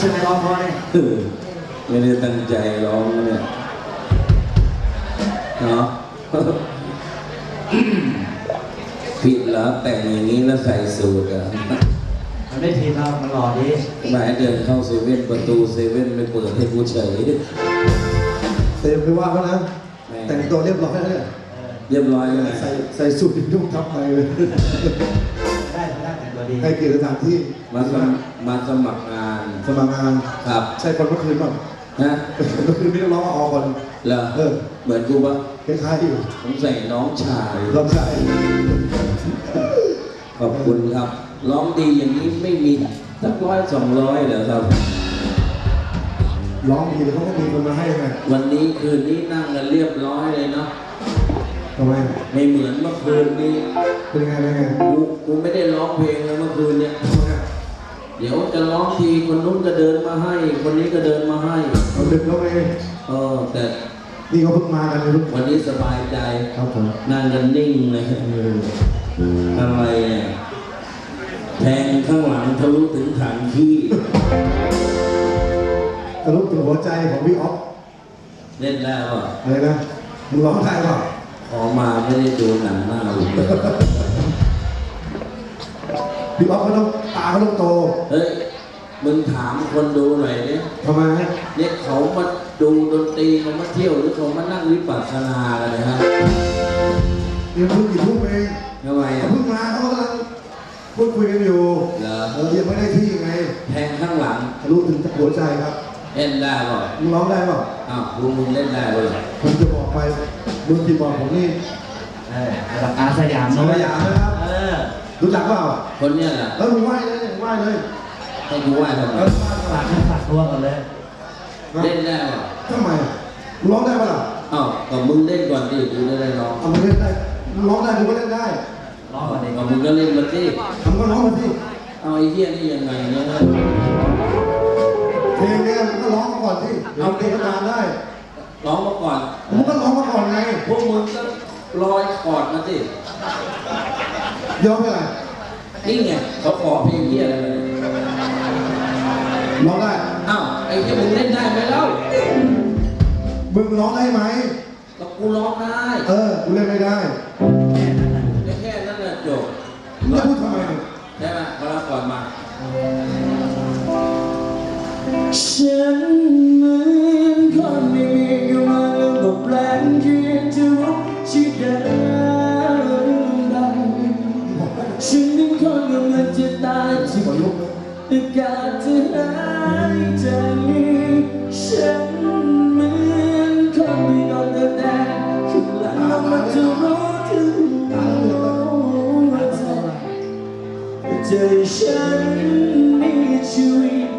ใช่ไหมร้องเพราะเนี่ยเออไม่ได้ตั้งใจร้องนะเนี่ยเนาะ ผิดเหรอแต่งอย่างนี้แล้วใส่สูทอะมันไม่ผิดเรามันหล่อดีหมายเดินเข้าเซเว่นประตูเซเว่นไม่เปิดให้กูเฉยเต็มไปว่าเขานะแม่แต่งตัวเรียบร้อยแล้วเนี่ยเรียบร้อยเลยใส่ใส่สูทนุ่งทับไปเลยได้เขาได้แต่งตัวดีให้เกียรติสถานที่มาสมัครมาสมัครงาน สมัครงานครับใช่คนเมื่อคืนป่ะนะเมื่อคืนไม่ต้องร้องว่าออคนเหรอเออเหมือนกูปะคล้ายๆอยู่ผมใส่น้องชายลำไส้ขอบคุณครับ ร้องดีอย่างนี้ไม่มีสักร้อยสองร้อยเหรอครับ ร้องดีแล้วเขาก็มีคนมาให้ไงวันนี้คืนนี้นั่งกันเรียบร้อยเลยเนาะทำไมไม่เหมือนเมื่อคืนนี้เป็นยังไงเป็นยังไงกูกูไม่ได้ร้องเพลงเลยเมื่อคืนเนี่ยทำไม เดี๋ยวจะร้องทีคนนู้นก็เดินมาให้ คนนี้ก็เดินมาให้เราดึกแล้วไงเออแต่นี่เขาเพิ่งมากันเลยลูกวันนี้สบายใจครับผมนั่งกันนิ่งเลยเอออะไรเนี่ยแทงข้างหลังทะลุถึงถังขี้ทะลุถึงหัวใจของพี่ออฟเล่นได้ป่ะอะไรนะมึงร้องได้เปล่าออกมาไม่ได้ดูหนังหน้าผมเลย พี่ออฟเขาต้องตาเขาต้องโตเฮ้ย มึงถามคนดูหน่อยดิทำไมฮะเนี่ยเขามาดูดนตรีเขามาเที่ยวหรือเขามานั่งวิปัสสนากันนะฮะนี่เพิ่งกี่ทุ่มเองทำไมเขาอะเพิ่งมาเขากำลังพูดคุยกันอยู่เหรอเออยังไม่ได้ที่ไงแทงข้างหลังทะลุถึงหัวใจครับเล่นได้ป่ะมึงร้องได้เปล่าอ้าวลุงมึงเล่นได้เลยผมจะบอกไปมึงที่บอกผมนี่เออระดับอาสยามสยามนะครับเออ รู้จักเปล่าคนเนี้ยแหละแล้วมึงไหว้เลยมึงไหว้เลยให้กูไหว้ทำไมแล้วไหว้ฝากฝากตัวก่อนเลยเล่นได้ป่ะทำไมมึงร้องได้เปล่าอ้าวก็มึงเล่นก่อนดิกูจะได้ร้องเอามาเล่นได้มึงร้องได้มึงก็เล่นได้ร้องก่อนดีก็มึงก็เล่นมาสิทำก็ร้องมาสิเอาไอ้เหี้ยนี่ยังไงเนี่ยเพลงเนี้ยมึงก็ร้องมาก่อนสิเอาเพลงก็ตามได้ร้องมาก่อนมึงก็ร้องมาก่อนไงพวกมึงก็ลอยคอร์ดมาสิ ยอมไปไหนนี่ไงเขาขอเพลงเหี้ยอะไรมาเนี่ยร้องได้ อ้าวไอ้เหี้ยมึงเล่นได้ไหมเล่ามึงร้องได้ไหมก็กูร้องได้เออกูเล่นไม่ได้แค่นั้นแหละจบมึงจะพูดทำไมเนี่ยใช่ไหมพอรับก่อนมาฉันเหมือนคน จะตายที่ขอลุกอากาศจะหายใจฉันเหมือนคนไม่นอนแต่แดดข้างหลังมันจะรู้ถึงหัวใจใจฉันมีชีวิต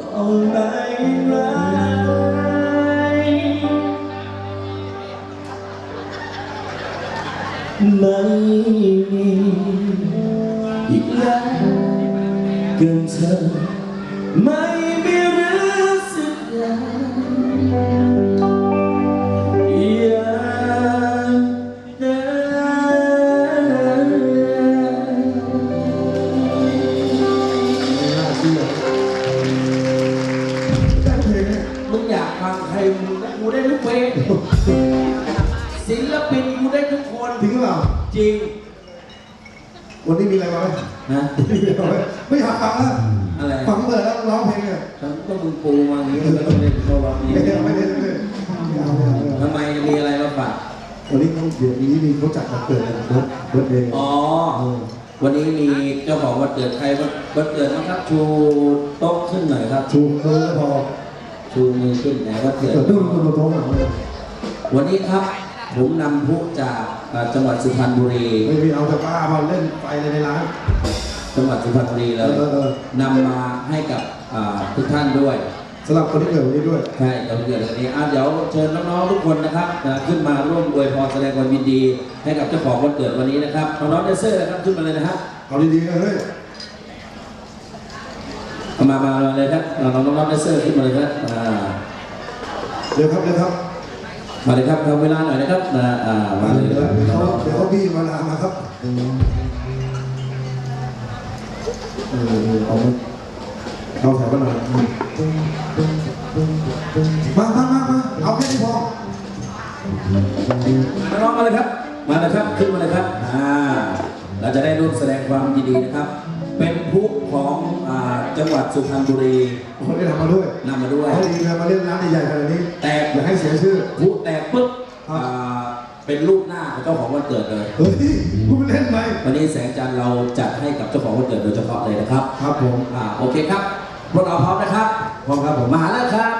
ต่อไปไรไม่ เกินเธอ วันนี้มีอะไรมาไหมนะมีอะไรมาไหมไม่อยากฟังแล้วอะไรฟังเปิดแล้วร้องเพลงเนี่ยฉันก็มึงปูมาอย่างนี้แล้วก็เล่นเข้าวัดนี้ไม่ได้ไม่ได้ไม่ได้ไม่เอาไม่เอาไม่เอาทำไมมีอะไรมาฝากวันนี้ต้องเดี๋ยวนี้มีเขาจัดวันเกิดกันรถรถเองอ๋อวันนี้มีเจ้าของวันเกิดใครวันวันเกิดนะครับ ชูโต๊ะขึ้นหน่อยครับ ชูมือพอชูมือขึ้นไหนวันเกิดเกิดตู้ตู้โต๊ะหลังเลยวันนี้ครับ ผมนำผู้จากอ่าจังหวัดสุพรรณบุรี ไม่มีเอาแต่ป้ามาเล่นไฟเลยในร้าน จังหวัดสุพรรณบุรีเลยเออเออ นำมาให้กับอ่าทุกท่านด้วย สำหรับคนที่เกิดวันนี้ด้วย ใช่เดี๋ยวเกิดวันนี้อะเดี๋ยวเชิญน้องๆทุกคนนะครับนะขึ้นมาร่วมอวยพรแสดงความยินดี ให้กับเจ้าของวันเกิดวันนี้นะครับน้องๆเดนเซอร์นะครับขึ้นมาเลยนะครับเอาดีๆนะเฮ้ยเอามามามาเลยครับเอาน้องๆเดนเซอร์ขึ้นมาเลยครับอ่าเดี๋ยวครับเดี๋ยวครับ มาเลยครับทำเวลาหน่อยนะครับนะอ่ามาเลยเดี๋ยวครับเดี๋ยวเขาเดี๋ยวเขาบี้มาลามาครับเออเอามาเอาแถวกันหน่อยมามามามาเอาแค่นี้พอมาน้องมาเลยครับ มาเลยครับขึ้นมาเลยครับอ่าเราจะได้ร่วมแสดงความยินดีนะครับ เป็นผู้ของอ่าจังหวัดสุพรรณบุรีคนได้ทำมาด้วยนำมาด้วย เขาดีนะมาเล่นร้านใหญ่ๆขนาดนี้แตกอย่าให้เสียชื่อผู้แตกปุ๊บครับ อ่าเป็นรูปหน้าของเจ้าของวันเกิดเลย เฮ้ยพูดเล่นไหมวันนี้แสงจันทร์เราจัดให้กับเจ้าของวันเกิดโดยเฉพาะเลยนะครับ ครับผม อ่าโอเคครับพวกเราพร้อมนะครับ พร้อมครับผมมาแล้วครับ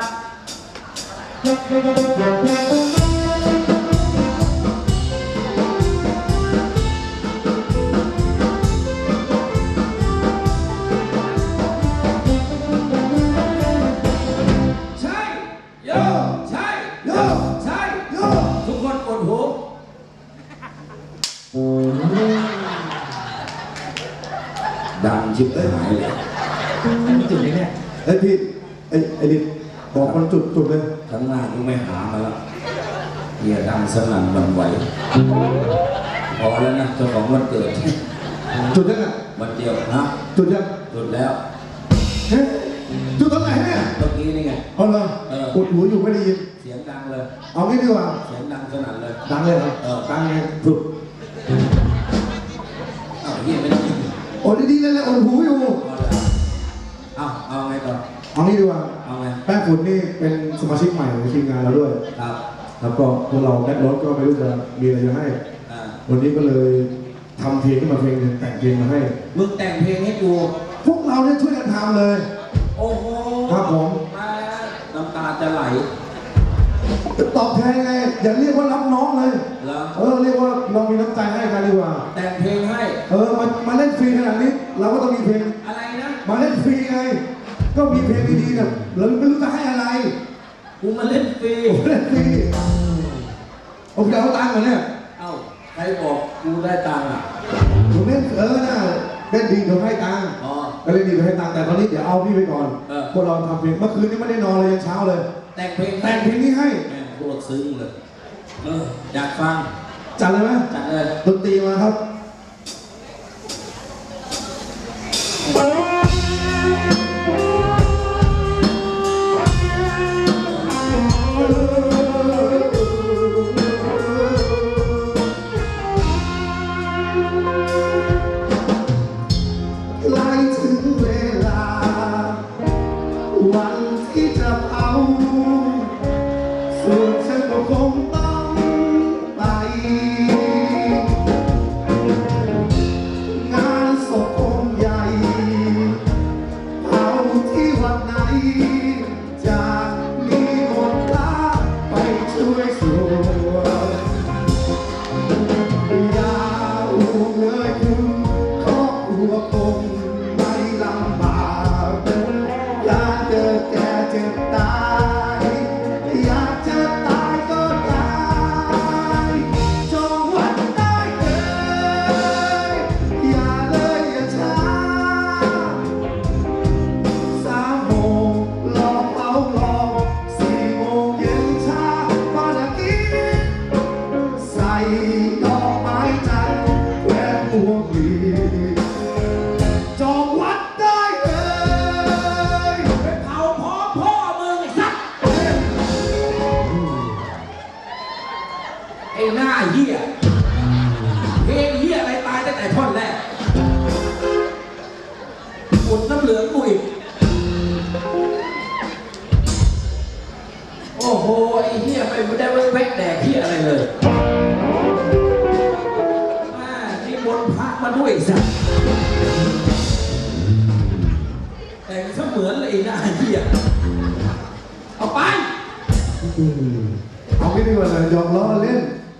ชิบหายเลยมีจุดนี้เนี่ยเฮ้ยพี่ไอ้ไอ้ดิบอกมันจุดจุดเลยข้างหน้ากูไม่หามาแล้วเฮียดังสนั่นหวันไหวพอแล้วนะเจ้าของวันเกิดจุดยังอะวันเดียวนะจุดยังจุดแล้วเฮ้ยจุดตรงไหนเนี่ยเมื่อกี้นี่ไงเอาเลยเอออุดหูอยู่ไม่ได้ยินเสียงดังเลย เอางี้ดีกว่าเสียงดังสนั่นเลยดังเลยเหรอเออดังไงจุด ดีๆเลยเลยอุดหูอยู่เอาเอาไงต่อเอางี้ดีกว่าเอาไงแป้งฝุ่นนี่เป็นสมาชิกใหม่ในทีมงานเราด้วย ครับ แล้วก็พวกเราแบ็ครถก็ไม่รู้จะมีอะไรจะให้ อ่าวันนี้ก็เลยทำเพลงขึ้นมาเพลงหนึ่งแต่งเพลงมาให้ มึงแต่งเพลงให้กูพวกเราเนี่ยช่วยกันทำเลย โอ้โหครับผม มาน้ำตาจะไหล ตอบแทนไง อย่าเรียกว่ารับน้องเลยแล้วเออเรียกว่าเรามีน้ำใจให้กันดีกว่า แต่งเพลงให้ เออมามาเล่นฟรีขนาดนี้ เราก็ต้องมีเพลง อะไรนะ มาเล่นฟรีไง ก็มีเพลงดีๆเนี่ยเราไม่รู้จะให้อะไรกูมาเล่นฟรี เล่นฟรีผมจะเอาตังค์เหรอเนี่ยเอ้า ใครบอกกูได้ตังค์อะ ผมเล่นเออน่ะเล่นดีเขาให้ตังค์อ๋อ ก็เล่นดีเขาให้ตังค์แต่ตอนนี้เดี๋ยวเอาพี่ไปก่อนเออ พวกเราทำเพลงเมื่อคืนนี้ไม่ได้นอนเลยยันเช้าเลย แต่งเพลงแต่งเพลงนี้ให้แม่ง โคตรซึ้งเลยเอออยากฟัง จัดเลยไหมจัดเลย ดนตรีมาครับ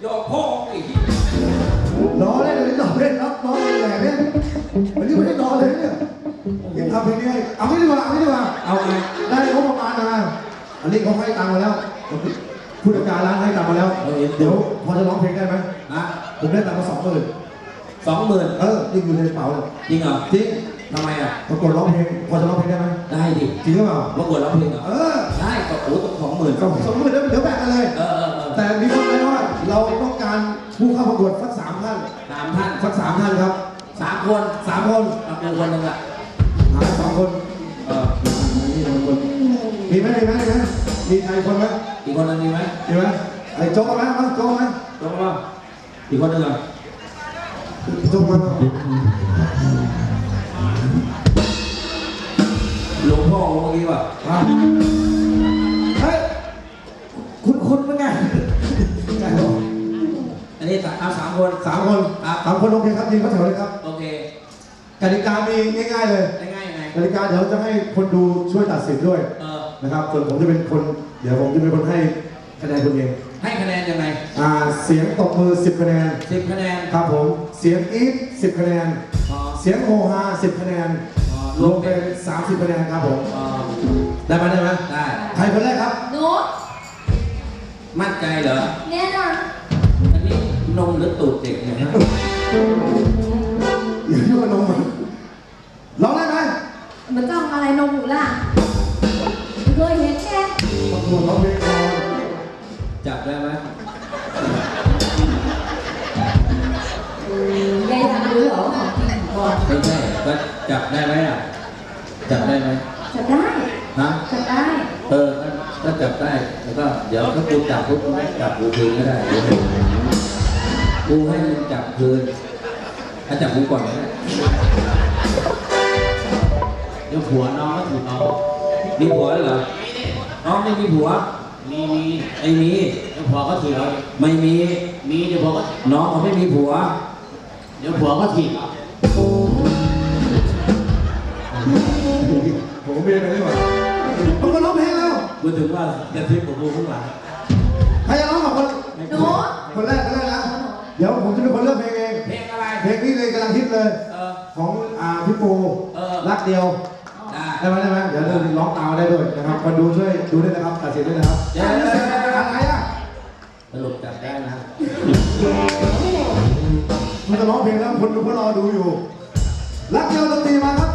นโยกพ่อไอ้เหี้ยล้อเล่นเลยล้อเล่นรับล้อเล่นแหล่เล่นวันนี้ไม่ได้นอนเลยเนี่ยยังทำเพลงนี้ให้เอาไม่ดีกว่าเอาไม่ดีกว่าเอาไงได้งบประมาณมาอันนี้เขาให้ตังค์มาแล้วผู้จัดการร้านให้ตังค์มาแล้วเดี๋ยวพอจะร้องเพลงได้ไหมนะผมได้ตังค์มาสองหมื่นสองหมื่นเออนี่อยู่ในกระเป๋าเลยจริงเหรอจริงทำไมอะปรากฏร้องเพลงพอจะร้องเพลงได้ไหมได้ดิจริงหรือเปล่าประกวดร้องเพลงเหรอเออได้ก็โอ้ต้องสองหมื่นก็สองหมื่นเดี๋ยวเดี๋ยวแบ่งกันเลย เออเออเออแต่มีคนไหมว่า เราต้องการผู้เข้าประกวดสักสามท่านสามท่านสักสามท่านครับสามคนสามคนเอาเป็นคนหนึ่งอะหาสองคนเออมีไหมมีไหมมีไหมมีใครคนไหมอีกคนนึงมีไหมมีไหมไอ้โจ๊กเอาไหมเอาโจ๊กเอาไหมยกมาอีกคนนึงเหรอโจ๊กมาหลวงพ่อองค์เมื่อกี้ป่ะมาเฮ้ยคุณคุณเป็นไงใช่หรออั นนี้สามเอาสามคนสามคนครับสามคนโอเคครับยืนเข้าแถวเลยครับโอเคกติกามีง่ายๆเลยได้ง่ายยังไงกติกาเดี๋ยวจะให้คนดูช่วยตัดสินด้วยเออนะครับส่วนผมจะเป็นคน เดี๋ยวผมจะเป็นคนให้คะแนนคุณเองให้คะแนนยังไงอ่าเสียงตบมือ 10 คะแนน สิบคะแนนครับผม เสียงอีฟ10 คะแนนอ๋อเสียงโฮฮา10 คะแนนอ๋อรวมเป็น30 คะแนนครับผมอ๋อได้ไหมได้ไหมได้ ใครคนแรกครับ หนูมั่นใจเหรอแน่นอนอัน นี้นมหรือตูดเด็กเนี่ยฮะอย่ายุ่งกับน้องมันร้องได้ไหมมันจ้องอะไรนมหนูล่ะเคยเห็นแค่ประกวดร้องเพลงก่อนจับได้ไหมยายอยากรู้เหรอของจริงของปลอมไม่ใช่ก็จับได้ไหมอะ จับได้ไหมจะได้ฮะ จะได้ เออถ้าถ้าจับได้ แล้วก็เดี๋ยวถ้ากูจับปุ๊บมึงจับกูคืนก็ได้ กูก่อนก็ได้เดี๋ยวผัวน้องก็ถูกเอามีผัวแล้วเหรอ น้องไม่มีผัว มีมีไอ้มีเดี๋ยวผัวก็ถือเอาไม่มี มีเดี๋ยวผัวก็น้องเขาไม่มีผัว เดี๋ยวผัวก็ถีบเอาผมเรียนไปดีกว่าประกวดร้องเพลงแล้วกูถึงว่ากระซิบของกูข้างหลัง รักเดียวได้ได้ไหมได้ไหมเดี๋ยวเราร้องตามได้ด้วยนะครับคนดูช่วยดูด้วยนะครับตัดสินด้วยนะครับเดี๋ยวอะไรอะสรุปจับได้นะมันจะร้องเพลงแล้วคนดูก็รอดูอยู่ รักเดียวดนตรีมาครับ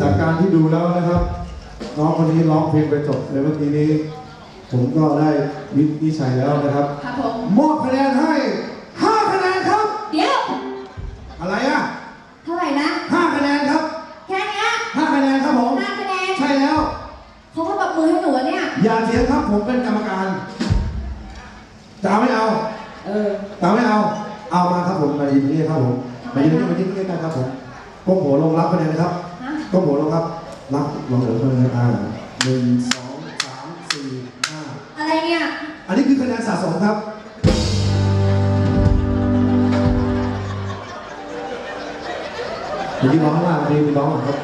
จากการที่ดูแล้วนะครับ น้องคนนี้ร้องเพลงไปจบในเมื่อกี้นี้ ผมก็ได้วินิจฉัยแล้วนะครับ ครับผมมอบคะแนนให้5คะแนนครับ เดี๋ยว อะไรอะเท่าไหร่นะ5คะแนนครับแค่เนี้ย5คะแนนครับผมห้าคะแนนใช่แล้ว เขาก็ปรบมือให้หนูอะเนี่ย อย่าเถียงครับผมเป็นกรรมการจะเอาไม่เอาเออ จะเอาไม่เอา เอามาครับผมมายืนที่นี่ครับผมมายืนที่นี่มายืนที่นี่กันครับผมก้มหัวลงรับคะแนนนะครับ ฮะก้มหัวลงครับรับลงเหลือคะแนนอ่าหนึ่งสองสามสี่ห้าอะไรเนี่ย อันนี้คือคะแนนสะสมครับเดี๋ยวที่ร้องข้างล่างดีร้องก่อนครับ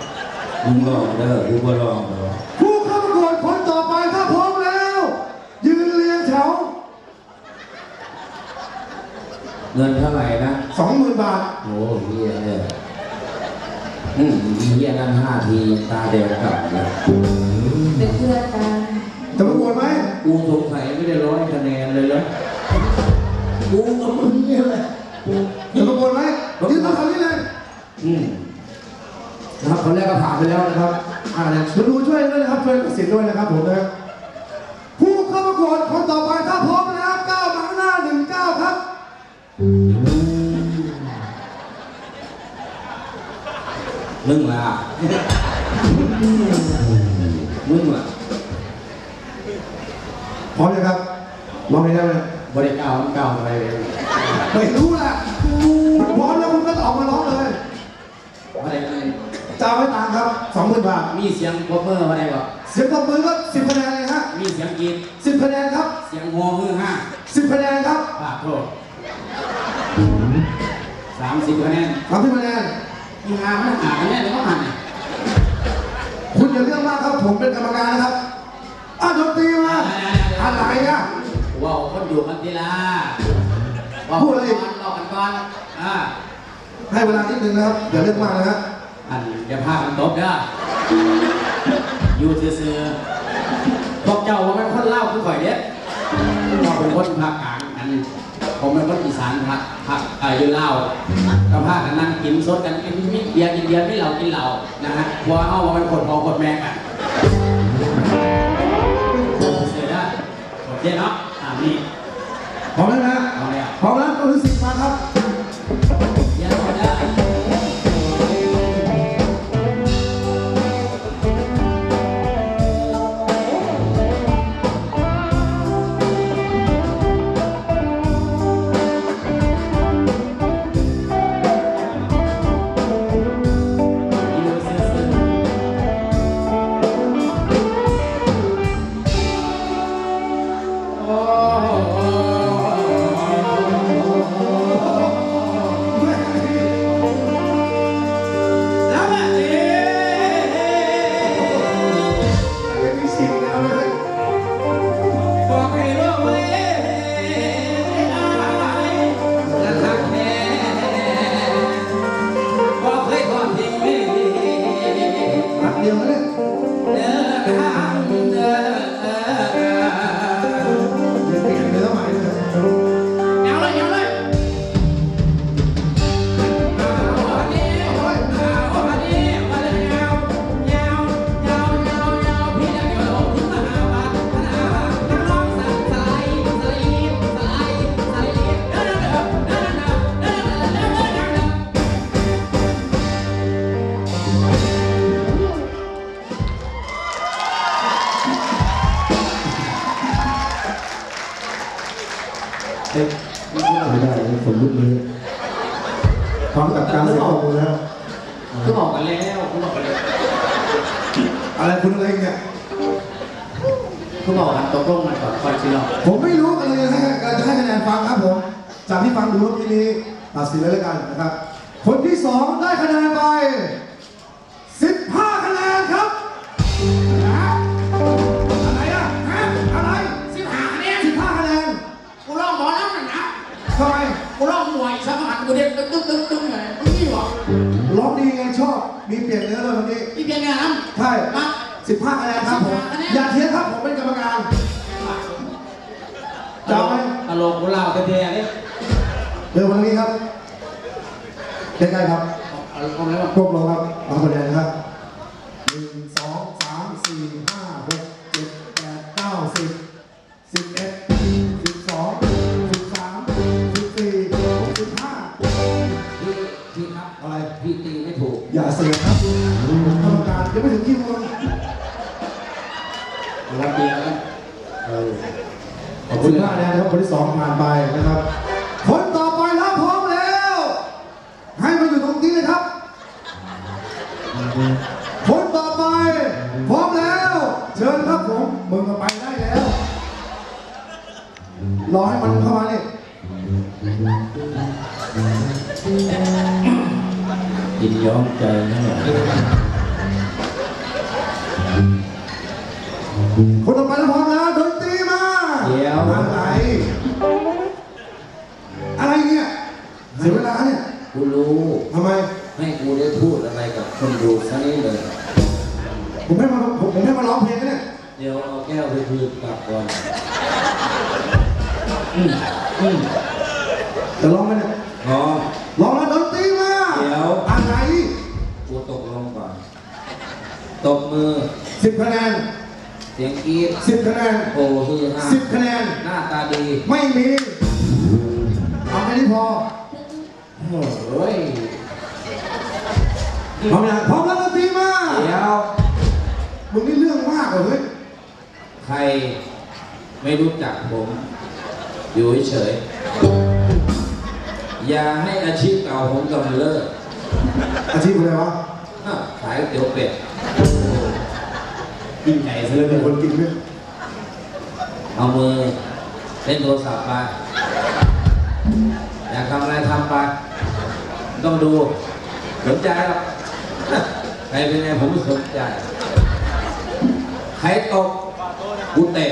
มึงลองเด้อกูก็ลองเด้อผู้เข้าประกวดคนต่อไปถ้าพร้อมแล้ว ยืนเรียงแถวเงินเท่าไหร่นะสองหมื่นบาท โอ้เฮียเนี่ย อืมเฮียนั่นห้าทีตาแดงกลับเลยเป็นเพื่อนกันจะประกวดไหมกูสงสัยไม่ได้ร้อยคะแนนเลยเลยกูกับมึงเนี่ยแหละจะประกวดไหมยืนตรงนี้เลยอืมนะครับคนแรกก็ผ่านไปแล้วนะครับอ่าเนี่ยคุณดูช่วยด้วยนะครับช่วยตัดสินด้วยนะครับผมนะ มึงล่ะพร้อมยังครับร้องเพลงได้ไหมบริการมันเก่าอะไรเลยไม่รู้แหละพร้อมแล้วคุณก็ตอบมาร้องเลยอะไรอะไรจะเอาไว้ตังค์ครับสองหมื่นบาทาทมีเสียงปรบมือมาได้บ่เสียงตบมือก็สิบคะแนนเลยฮะ มีเสียงกรีดสิบคะแนนครับ เสียงโฮฮือฮ่าสิบคะแนนครับปากโทษสามสิบคะแนนสามสิบคะแนนมีหามันหาคะแนนหรือว่าหันเนี่ยคุณ อย่าเรื่องมากครับผมเป็นกรรมการนะครับอะดนตรีมาอะไรอะว้าวคนอยู่กันทีละว้าวพูดกัอะไรนอีกก่อนรอกันก่อนอ่าให้เวลานิดนึงนะครับอย่าเรื่องมากนะฮะอันอย่าพากันตบเด้ออยู่ซื่อๆพวกเจ้าว่าเป็ เป็นคนอีสานภาคภาคเอออยู่เล่าวก็พากันนั่งกินสดกันกินมิเบียร์กินเบียร์ไม่เหล้ากินเหล้านะฮะพราะว่าเอาว่าเป็นคนพอคนแม่กันเสียได้โอเคเนาะอ่านี่พร้อมแล้วนะ ร้องมวยสมหันกูเด็กตึ๊งตึ๊งตึ๊งตึ๊งเลยมึงนี่หรอร้องดีไงชอบมีเปลี่ยนเนื้อเลยเมื่อกี้พี่เพียงเนี่ยนะใช่มา15คะแนนครับผม15คะแนนอย่าเทียงครับผมเป็นกรรมการจะเอาไหมตลกกูเล่าเท่ๆนี่เร็ววันนี้ครับใกล้ๆครับเอาเอาแล้วก้มลงครับเอาคะแนนครับ 15แล้วนะครับคนที่สองผ่านไปนะครับ คนต่อไปแล้วพร้อมแล้ว ให้มาอยู่ตรงนี้เลยครับ คนต่อไป พร้อมแล้ว เชิญครับผมมึงมาไปได้แล้ว รอให้มันเข้ามาเลยยินยอมใจนะคนต่อไปแล้วพร้อม กูตกลงก่อน ตบมือ สิบคะแนนเสียงกรี๊ดสิบคะแนนโอ้ฮือฮาสิบคะแนน หน้าตาดีไม่มีเอาแค่นี้พอโอ้ยพร้อมยังพร้อมแล้วดนตรีมาเดี๋ยว มึงนี่เรื่องมากเลยเฮ้ยใครไม่รู้จักผม อยู่เฉยๆอย่าให้อาชีพเก่าผมกำเริบ อาชีพอะไรวะอ้าวขายก๋วยเตี๋ยวเป็ดยิ่งใหญ่ซะเหลือเป็เกินนคนกินด้วยเอามือเล่นโทรศัพท์ไปอยากทำอะไรทำไปต้องดูสนใจหรอกใครเป็นไงผมไม่สนใจ ใครตกกูเตะ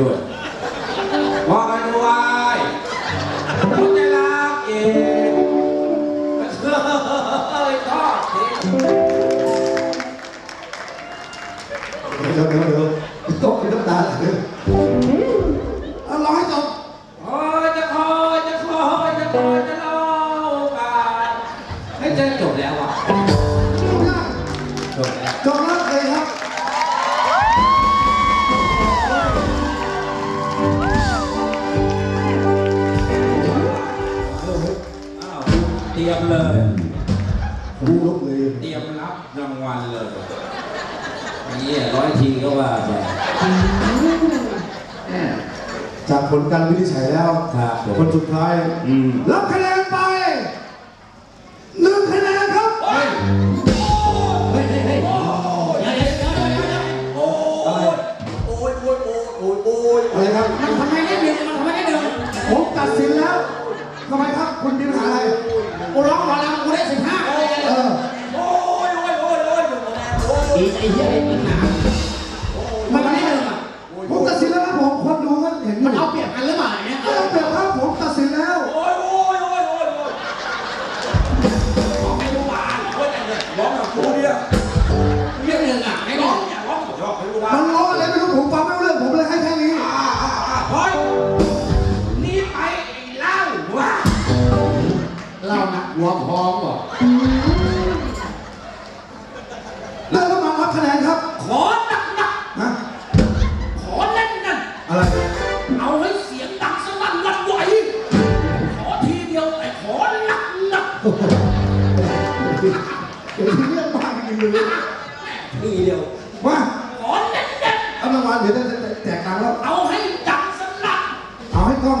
ด้วยว่ากันด้วยผมจะรักเองเฮ้ยทอดทิ้งเดี๋ยวเดี๋ยวเดี๋ยวตกเป็นน้ำตาไหลเลยเอาร้องให้จบโอ้ยจะคอยจะคอยจะคอยจะรอกันให้เจอจบแล้วอะจบแล้วจบแล้ว ผลการวินิจฉัยแล้ว ครับผม คนสุดท้ายอืมรับคะแนน น่นเอารางวัลเดี๋ยวจะแจกตังค์แล้ว เอาให้ดังสนั่นเอาให้กล้อง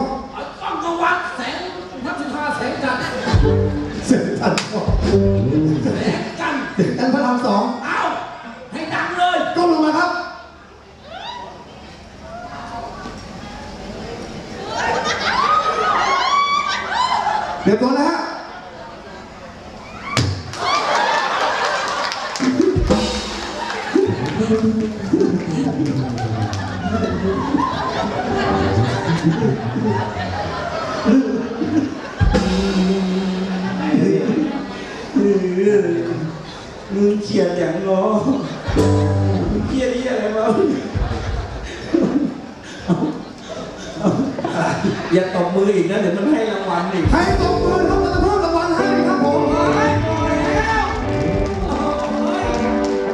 อย่าตบมืออีกนะเดี๋ยวมันให้รางวัลอีกใครตบมือครับจะเพิ่มรางวัลให้ครับผม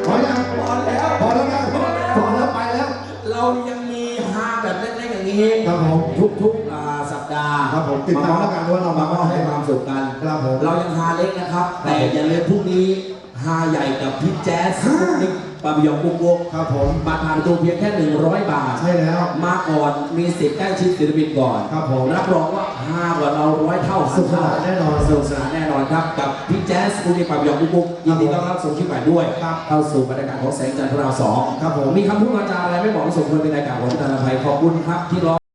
พอยังพอแล้วพอแล้วนะพอแล้วไปแล้ว เรายังมีฮาแบบเล็กๆอย่างนี้ครับผมทุกๆอ่าสัปดาห์ครับผมติดตามแล้วกันว่าเรามามอบให้ความสุขกันครับผมเรายังฮาเล็กนะครับ แต่อย่าลืมพรุ่งนี้ฮาใหญ่กับพี่แจ๊สฮะ พรุ่งนี้ปาบิยองกุ๊กกุ๊กครับผม บัตรผ่านประตูเพียงแค่ 100 บาท ใช่แล้ว มาก่อนมีสิทธิ์ใกล้ชิดศิลปินก่อนครับผมรับรองว่าฮากว่าเราร้อยเท่าสนุกสนานแน่นอนสนุกสนานแน่นอนครับ กับพี่แจ๊สพรุ่งนี้ปาบิยองกุ๊กกุ๊กยินดีต้อนรับสู่ชีวิตใหม่ด้วยครับเข้าสู่บรรยากาศของแสงจันทร์พระรามสองครับผมมีคำพูดวาจาอะไรไม่เหมาะสมควรเป็นรายการของท่านอภัยขอบคุณครับที่รอ